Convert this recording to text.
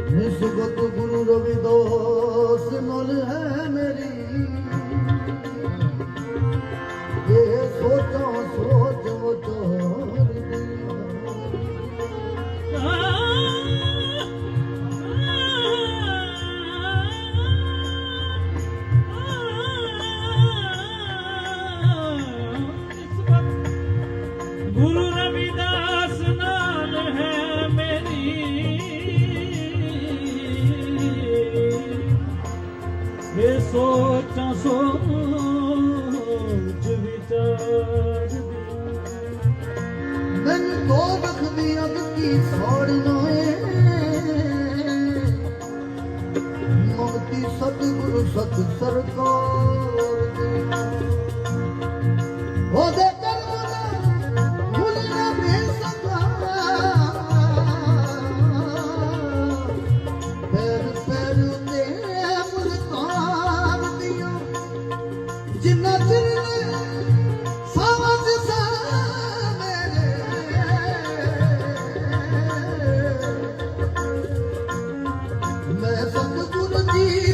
ਨਿਸਬਤ ਗੁਰੂ ਰਵਿਦਾਸ ਨਾਲ ਹੈ ਮੇਰੀ। ਇਹ ਸੋਚਾਂ ਇਹ ਸੋਚਾਂ ਸੋਚ ਵਿਚਾਰ ਦੀ। ਮੈਨੂੰ ਦੋ ਅੱਗ ਕੀ ਸੋੜਨਾ ਏ ਮਮਤੀ ਸਤਿਗੁਰੂ ਸਤ ਸਰਕਾਰ ਦੇ। ਮੇਰੇ ਮੈਂ ਸਤਿਗੁਰੂ ਜੀ